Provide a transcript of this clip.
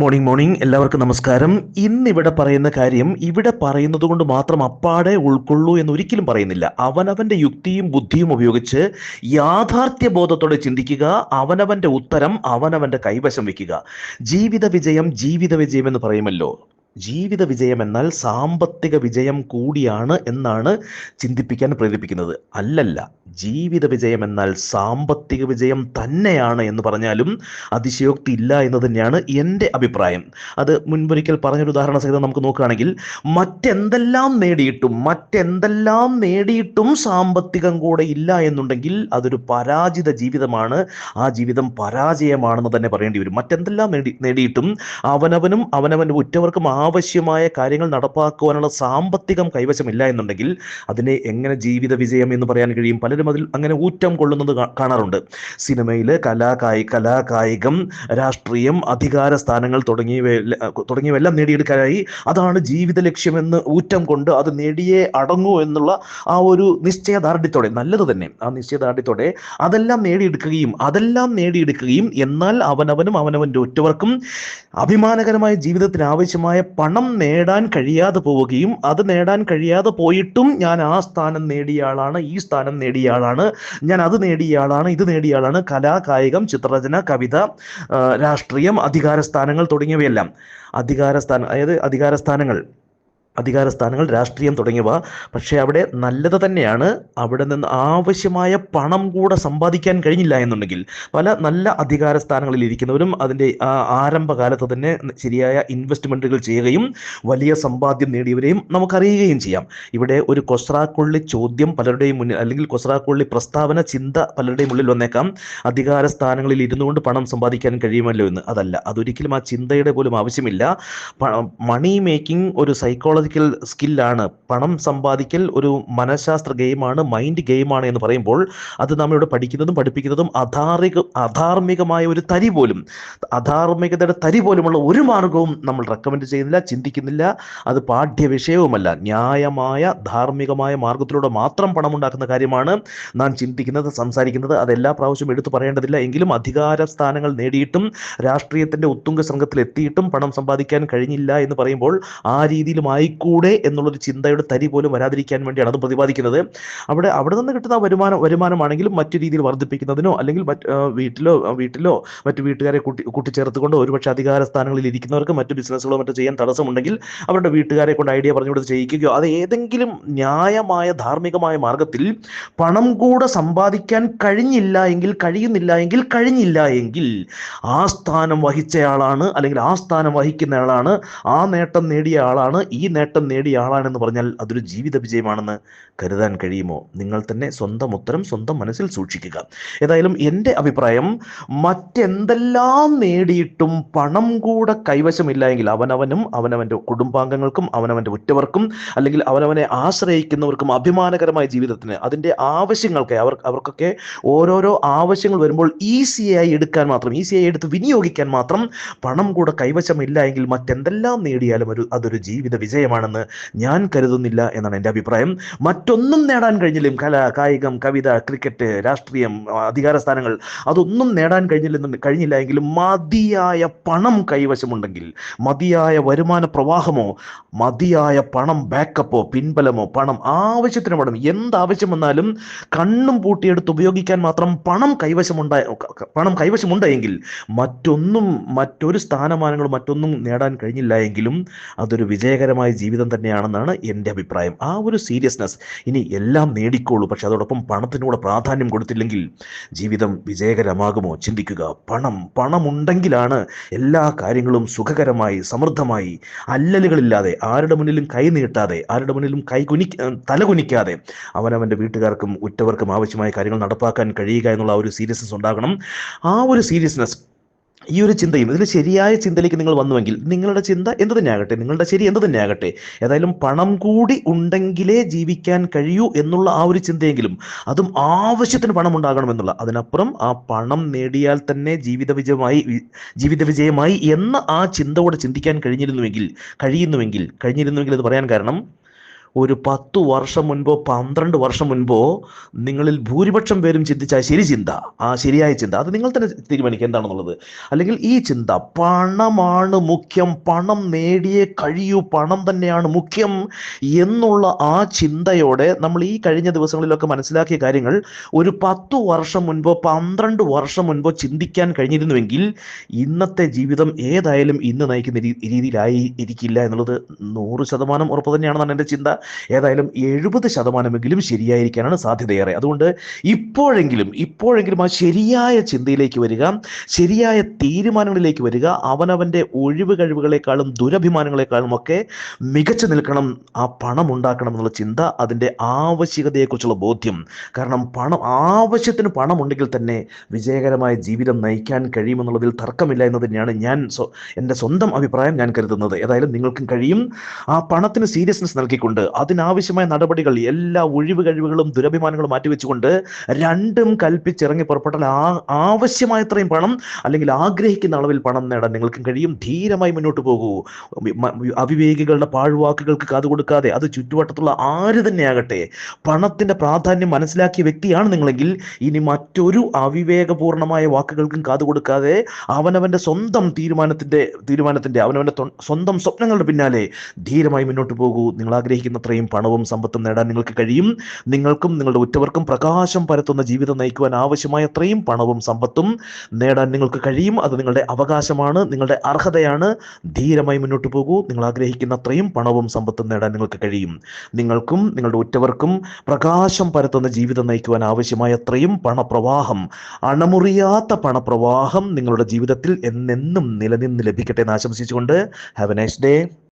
Morning morning എല്ലാവർക്കും നമസ്കാരം. ഇന്നിവിടെ പറയുന്ന കാര്യം ഇവിടെ പറയുന്നത് കൊണ്ട് മാത്രം അപ്പാടെ ഉൾക്കൊള്ളൂ എന്ന് ഒരിക്കലും പറയുന്നില്ല. അവനവന്റെ യുക്തിയും ബുദ്ധിയും ഉപയോഗിച്ച് യാഥാർത്ഥ്യ ബോധത്തോടെ ചിന്തിക്കുക അവനവന്റെ ഉത്തരം അവനവന്റെ കൈവശം വെക്കുക ജീവിത വിജയം ജീവിത വിജയം എന്ന് പറയുമല്ലോ. ജീവിത വിജയം എന്നാൽ സാമ്പത്തിക വിജയം കൂടിയാണ് എന്നാണ് ചിന്തിപ്പിക്കാൻ പ്രേരിപ്പിക്കുന്നത്. അല്ലല്ല ജീവിത വിജയം എന്നാൽ സാമ്പത്തിക വിജയം തന്നെയാണ് എന്ന് പറഞ്ഞാലും അതിശയോക്തി ഇല്ല എന്ന് തന്നെയാണ് എന്റെ അഭിപ്രായം. അത് മുൻപൊരിക്കൽ പറഞ്ഞൊരു ഉദാഹരണ സഹിതം നമുക്ക് നോക്കുകയാണെങ്കിൽ മറ്റെന്തെല്ലാം നേടിയിട്ടും മറ്റെന്തെല്ലാം നേടിയിട്ടും സാമ്പത്തികം കൂടെ ഇല്ല എന്നുണ്ടെങ്കിൽ അതൊരു പരാജിത ജീവിതമാണ്. ആ ജീവിതം പരാജയമാണെന്ന് തന്നെ പറയേണ്ടി വരും. മറ്റെന്തെല്ലാം നേടി നേടിയിട്ടും അവനവനും അവനവന്റെ ഉറ്റവർക്കും ആവശ്യമായ കാര്യങ്ങൾ നടപ്പാക്കുവാനുള്ള സാമ്പത്തികം കൈവശമില്ല എന്നുണ്ടെങ്കിൽ അതിനെ എങ്ങനെ ജീവിത വിജയം എന്ന് പറയാൻ കഴിയും? പലരും അതിൽ അങ്ങനെ ഊറ്റം കൊള്ളുന്നത് കാണാറുണ്ട്. സിനിമയിൽ കലാകായി കലാകായികം രാഷ്ട്രീയം അധികാര സ്ഥാനങ്ങൾ തുടങ്ങിയവ തുടങ്ങിയവയെല്ലാം നേടിയെടുക്കാനായി അതാണ് ജീവിത ലക്ഷ്യമെന്ന് ഊറ്റം കൊണ്ട് അത് നേടിയേ അടങ്ങൂ എന്നുള്ള ആ ഒരു നിശ്ചയദാർഢ്യത്തോടെ നല്ലത് തന്നെ. ആ നിശ്ചയദാർഢ്യത്തോടെ അതെല്ലാം നേടിയെടുക്കുകയും അതെല്ലാം നേടിയെടുക്കുകയും എന്നാൽ അവനവനും അവനവന്റെ ഒറ്റവർക്കും അഭിമാനകരമായ ജീവിതത്തിന് ആവശ്യമായ പണം നേടാൻ കഴിയാതെ പോവുകയും അത് നേടാൻ കഴിയാതെ പോയിട്ടും ഞാൻ ആ സ്ഥാനം നേടിയ ആളാണ് ഈ സ്ഥാനം നേടിയ ആളാണ് ഞാൻ അത് നേടിയ ആളാണ് ഇത് നേടിയ ആളാണ് കലാ കായികം ചിത്രരചന കവിത രാഷ്ട്രീയം അധികാര സ്ഥാനങ്ങൾ തുടങ്ങിയവയെല്ലാം. അധികാര സ്ഥാനം അതായത് അധികാര സ്ഥാനങ്ങൾ. അധികാര സ്ഥാനങ്ങൾ രാഷ്ട്രീയം തുടങ്ങിയവ. പക്ഷേ അവിടെ നല്ലത് തന്നെയാണ് അവിടെ നിന്ന് ആവശ്യമായ പണം കൂടെ സമ്പാദിക്കാൻ കഴിഞ്ഞില്ല എന്നുണ്ടെങ്കിൽ പല നല്ല അധികാര സ്ഥാനങ്ങളിൽ ഇരിക്കുന്നവരും അതിന്റെ ആരംഭകാലത്ത് തന്നെ ശരിയായ ഇൻവെസ്റ്റ്മെന്റുകൾ ചെയ്യുകയും വലിയ സമ്പാദ്യം നേടിയവരെയും നമുക്കറിയുകയും ചെയ്യാം. ഇവിടെ ഒരു കൊസ്രാക്കൊള്ളി ചോദ്യം പലരുടെയും മുന്നിൽ അല്ലെങ്കിൽ കൊസ്രാക്കൊള്ളി പ്രസ്താവന ചിന്ത പലരുടെയും ഉള്ളിൽ വന്നേക്കാം. അധികാര സ്ഥാനങ്ങളിൽ ഇരുന്നുകൊണ്ട് പണം സമ്പാദിക്കാൻ കഴിയുമല്ലോ എന്ന്. അതല്ല അതൊരിക്കലും ആ ചിന്തയുടെ പോലും ആവശ്യമില്ല. മണി മേക്കിംഗ് ഒരു സൈക്കോളജിക്കൽ സ്കില്ലാണ് പണം സമ്പാദിക്കൽ ഒരു മനഃശാസ്ത്ര ഗെയിമാണ് മൈൻഡ് ഗെയിമാണ് എന്ന് പറയുമ്പോൾ അത് നമ്മളിവിടെ പഠിക്കുന്നതും പഠിപ്പിക്കുന്നതും അധാർമിക അധാർമികമായ ഒരു തരി പോലും അധാർമികതയുടെ തരി പോലുമുള്ള ഒരു മാർഗവും നമ്മൾ റെക്കമെൻഡ് ചെയ്യുന്നില്ല ചിന്തിക്കുന്നില്ല. അത് പാഠ്യ വിഷയവുമല്ല ന്യായമായ ധാർമ്മികമായ മാർഗത്തിലൂടെ മാത്രം പണമുണ്ടാക്കുന്ന കാര്യമാണ് നാം ചിന്തിക്കുന്നത് സംസാരിക്കുന്നത്. അതെല്ലാ പ്രാവശ്യം എടുത്തു പറയേണ്ടതില്ല. എങ്കിലും അധികാര സ്ഥാനങ്ങൾ നേടിയിട്ടും രാഷ്ട്രീയത്തിന്റെ ഉത്തുംഗ സംഘത്തിൽ എത്തിയിട്ടും പണം സമ്പാദിക്കാൻ കഴിഞ്ഞില്ല എന്ന് പറയുമ്പോൾ ആ രീതിയിലും ആയിക്കൂടെ എന്നുള്ളൊരു ചിന്തയുടെ തരി പോലും വരാതിരിക്കാൻ വേണ്ടിയാണ് അത് പ്രതിപാദിക്കുന്നത്. അവിടെ അവിടെ നിന്ന് കിട്ടുന്ന വരുമാനം വരുമാനമാണെങ്കിലും മറ്റു രീതിയിൽ വർദ്ധിപ്പിക്കുന്നതിനോ അല്ലെങ്കിൽ മറ്റ് വീട്ടിലോ വീട്ടിലോ മറ്റു വീട്ടുകാരെ കൂട്ടി കൂട്ടിച്ചേർത്തുകൊണ്ടോ ഒരുപക്ഷെ അധികാര സ്ഥാനങ്ങളിൽ ഇരിക്കുന്നവർക്ക് മറ്റു ബിസിനസ്സുകളോ മറ്റു ചെയ്യാൻ തടസ്സമുണ്ടെങ്കിൽ അവരുടെ വീട്ടുകാരെ കൊണ്ട് ഐഡിയ പറഞ്ഞു കൊടുത്ത് ചെയ്യിക്കുകയോ അത് ഏതെങ്കിലും ന്യായമായ ധാർമ്മികമായ മാർഗത്തിൽ പണം കൂടെ സമ്പാദിക്കാൻ കഴിഞ്ഞില്ല എങ്കിൽ കഴിയുന്നില്ല എങ്കിൽ കഴിഞ്ഞില്ല എങ്കിൽ ആ സ്ഥാനം വഹിച്ചയാളാണ് അല്ലെങ്കിൽ ആ സ്ഥാനം വഹിക്കുന്നയാളാണ് ആ നേട്ടം നേടിയ ആളാണ് ഈ നേട്ടം നേടിയ ആളാണെന്ന് പറഞ്ഞാൽ അതൊരു ജീവിത വിജയമാണെന്ന് കരുതാൻ കഴിയുമോ? നിങ്ങൾ തന്നെ സ്വന്തം ഉത്തരം സ്വന്തം മനസ്സിൽ സൂക്ഷിക്കുക. ഏതായാലും എന്റെ അഭിപ്രായം മറ്റെന്തെല്ലാം നേടിയിട്ടും പണം കൂടെ കൈവശമില്ല എങ്കിൽ അവനവനും അവനവന്റെ കുടുംബാംഗങ്ങൾക്കും അവനവന്റെ ഉറ്റവർക്കും അല്ലെങ്കിൽ അവനവനെ ആശ്രയിക്കുന്നവർക്കും അഭിമാനകരമായ ജീവിതത്തിന് അതിന്റെ ആവശ്യങ്ങൾക്ക് അവർ അവർക്കൊക്കെ ഓരോരോ ആവശ്യങ്ങൾ വരുമ്പോൾ ഈസിയായി എടുക്കാൻ മാത്രം ഈസിയായി എടുത്ത് വിനിയോഗിക്കാൻ മാത്രം പണം കൂടെ കൈവശമില്ല എങ്കിൽ മറ്റെന്തെല്ലാം നേടിയാലും ഒരു അതൊരു ജീവിത വിജയമാണെന്ന് ഞാൻ കരുതുന്നില്ല എന്നാണ് എന്റെ അഭിപ്രായം. മറ്റൊന്നും നേടാൻ കഴിഞ്ഞില്ലും കല കായികം കവിത ക്രിക്കറ്റ് രാഷ്ട്രീയം അധികാര സ്ഥാനങ്ങൾ അതൊന്നും നേടാൻ കഴിഞ്ഞില്ലെന്ന് കഴിഞ്ഞില്ല എങ്കിലും മതിയായ പണം കൈവശമുണ്ടെങ്കിൽ മതിയായ വരുമാന പ്രവാഹമോ മതിയായ പണം ബാക്കപ്പോ പിൻബലമോ പണം ആവശ്യത്തിന് പണം എന്താവശ്യം വന്നാലും കണ്ണും പൂട്ടിയെടുത്ത് ഉപയോഗിക്കാൻ മാത്രം പണം കൈവശമുണ്ടായ പണം കൈവശമുണ്ടെങ്കിൽ മറ്റൊന്നും മറ്റൊരു സ്ഥാനമാനങ്ങളും മറ്റൊന്നും നേടാൻ കഴിഞ്ഞില്ല എങ്കിലും അതൊരു വിജയകരമായ ജീവിതം തന്നെയാണെന്നാണ് എന്റെ അഭിപ്രായം. ആ ഒരു സീരിയസ്നെസ് ഇനി എല്ലാം നേടിക്കോളൂ. പക്ഷെ അതോടൊപ്പം പണത്തിനൂടെ പ്രാധാന്യം കൊടുത്തില്ലെങ്കിൽ ജീവിതം വിജയകരമാകുമോ? ചിന്തിക്കുക. പണം പണമുണ്ടെങ്കിലാണ് എല്ലാ കാര്യങ്ങളും സുഖകരമായി സമൃദ്ധമായി. അല്ലലുകളില്ലാതെ ആരുടെ മുന്നിലും കൈ നീട്ടാതെ ആരുടെ മുന്നിലും കൈ കുനി തല കുനിക്കാതെ അവനവന്റെ വീട്ടുകാർക്കും ഉറ്റവർക്കും ആവശ്യമായ കാര്യങ്ങൾ നടപ്പാക്കാൻ കഴിയുക എന്നുള്ള ആ ഒരു സീരിയസ്നെസ് ഉണ്ടാകണം. ആ ഒരു സീരിയസ്നെസ് ഈ ഒരു ചിന്തയും ഇതിൽ ശരിയായ ചിന്തയിലേക്ക് നിങ്ങൾ വന്നുവെങ്കിൽ നിങ്ങളുടെ ചിന്ത എന്ത് തന്നെയാകട്ടെ നിങ്ങളുടെ ശരി എന്ത് തന്നെയാകട്ടെ ഏതായാലും പണം കൂടി ഉണ്ടെങ്കിലേ ജീവിക്കാൻ കഴിയൂ എന്നുള്ള ആ ഒരു ചിന്തയെങ്കിലും അതും ആവശ്യത്തിന് പണം ഉണ്ടാകണം എന്നുള്ള അതിനപ്പുറം ആ പണം നേടിയാൽ തന്നെ ജീവിത വിജയമായി ജീവിത വിജയമായി എന്ന ആ ചിന്തയോടെ ചിന്തിക്കാൻ കഴിഞ്ഞിരുന്നുവെങ്കിൽ കഴിയുന്നുവെങ്കിൽ കഴിഞ്ഞിരുന്നുവെങ്കിൽ അത് പറയാൻ കാരണം ഒരു പത്ത് വർഷം മുൻപോ പന്ത്രണ്ട് വർഷം മുൻപോ നിങ്ങളിൽ ഭൂരിപക്ഷം പേരും ചിന്തിച്ച ശരി ചിന്ത. ആ ശരിയായ ചിന്ത. അത് നിങ്ങൾ തന്നെ തീരുമാനിക്കുക എന്താണെന്നുള്ളത്. അല്ലെങ്കിൽ ഈ ചിന്ത പണമാണ് മുഖ്യം പണം നേടിയേ കഴിയൂ പണം തന്നെയാണ് മുഖ്യം എന്നുള്ള ആ ചിന്തയോടെ നമ്മൾ ഈ കഴിഞ്ഞ ദിവസങ്ങളിലൊക്കെ മനസ്സിലാക്കിയ കാര്യങ്ങൾ ഒരു പത്തു വർഷം മുൻപോ പന്ത്രണ്ട് വർഷം മുൻപോ ചിന്തിക്കാൻ കഴിഞ്ഞിരുന്നുവെങ്കിൽ ഇന്നത്തെ ജീവിതം ഏതായാലും ഇന്ന് നയിക്കുന്ന രീതിയിലായി ഇരിക്കില്ല എന്നുള്ളത് നൂറ് ശതമാനം ഉറപ്പ് തന്നെയാണെന്നാണ് എന്റെ ചിന്ത. ഏതായാലും എഴുപത് ശതമാനമെങ്കിലും ശരിയായിരിക്കാനാണ് സാധ്യതയേറെ. അതുകൊണ്ട് ഇപ്പോഴെങ്കിലും ഇപ്പോഴെങ്കിലും ആ ശരിയായ ചിന്തയിലേക്ക് വരിക ശരിയായ തീരുമാനങ്ങളിലേക്ക് വരിക അവനവന്റെ ഒഴിവ് കഴിവുകളെക്കാളും ദുരഭിമാനങ്ങളെക്കാളും ഒക്കെ മികച്ചു നിൽക്കണം ആ പണം ഉണ്ടാക്കണം എന്നുള്ള ചിന്ത അതിന്റെ ആവശ്യകതയെക്കുറിച്ചുള്ള ബോധ്യം. കാരണം പണം ആവശ്യത്തിന് പണം ഉണ്ടെങ്കിൽ തന്നെ വിജയകരമായ ജീവിതം നയിക്കാൻ കഴിയുമെന്നുള്ളതിൽ തർക്കമില്ല എന്ന് തന്നെയാണ് ഞാൻ എന്റെ സ്വന്തം അഭിപ്രായം ഞാൻ കരുതുന്നത്. ഏതായാലും നിങ്ങൾക്കും കഴിയും. ആ പണത്തിന് സീരിയസ്നെസ് നൽകിക്കൊണ്ട് അതിനാവശ്യമായ നടപടികൾ എല്ലാ ഒഴിവ് കഴിവുകളും ദുരഭിമാനങ്ങളും മാറ്റിവെച്ചുകൊണ്ട് രണ്ടും കൽപ്പിച്ചിറങ്ങി പുറപ്പെട്ടാൽ ആ ആവശ്യമായത്രയും പണം അല്ലെങ്കിൽ ആഗ്രഹിക്കുന്ന അളവിൽ പണം നേടാൻ നിങ്ങൾക്കും കഴിയും. ധീരമായി മുന്നോട്ട് പോകൂ. അവിവേകികളുടെ പാഴ്വാക്കുകൾക്ക് കാതു കൊടുക്കാതെ അത് ചുറ്റുവട്ടത്തുള്ള ആര് തന്നെയാകട്ടെ പണത്തിന്റെ പ്രാധാന്യം മനസ്സിലാക്കിയ വ്യക്തിയാണ് നിങ്ങളെങ്കിൽ ഇനി മറ്റൊരു അവിവേകപൂർണമായ വാക്കുകൾക്കും കാതു കൊടുക്കാതെ അവനവന്റെ സ്വന്തം തീരുമാനത്തിന്റെ തീരുമാനത്തിന്റെ അവനവന്റെ സ്വന്തം സ്വപ്നങ്ങളുടെ പിന്നാലെ ധീരമായി മുന്നോട്ട് പോകൂ. നിങ്ങൾ ആഗ്രഹിക്കുന്നത്രയും പണവും സമ്പത്തും നേടാൻ നിങ്ങൾക്ക് കഴിയും. നിങ്ങൾക്കും നിങ്ങളുടെ ഉറ്റവർക്കും പ്രകാശം പരത്തുന്ന ജീവിതം നയിക്കുവാൻ ആവശ്യമായ അത്രയും പണവും സമ്പത്തും നേടാൻ നിങ്ങൾക്ക് കഴിയും. അത് നിങ്ങളുടെ അവകാശമാണ് നിങ്ങളുടെ അർഹതയാണ്. ധീരമായി മുന്നോട്ട് പോകൂ. നിങ്ങൾ ആഗ്രഹിക്കുന്ന അത്രയും പണവും സമ്പത്തും നേടാൻ നിങ്ങൾക്ക് കഴിയും. നിങ്ങൾക്കും നിങ്ങളുടെ ഉറ്റവർക്കും പ്രകാശം പരത്തുന്ന ജീവിതം നയിക്കുവാൻ ആവശ്യമായ അത്രയും പണപ്രവാഹം അണമുറിയാത്ത പണപ്രവാഹം നിങ്ങളുടെ ജീവിതത്തിൽ എന്നെന്നും നിലനിന്ന് ലഭിക്കട്ടെ എന്ന് ആശംസിച്ചുകൊണ്ട് ഹാവ് എ നൈസ് ഡേ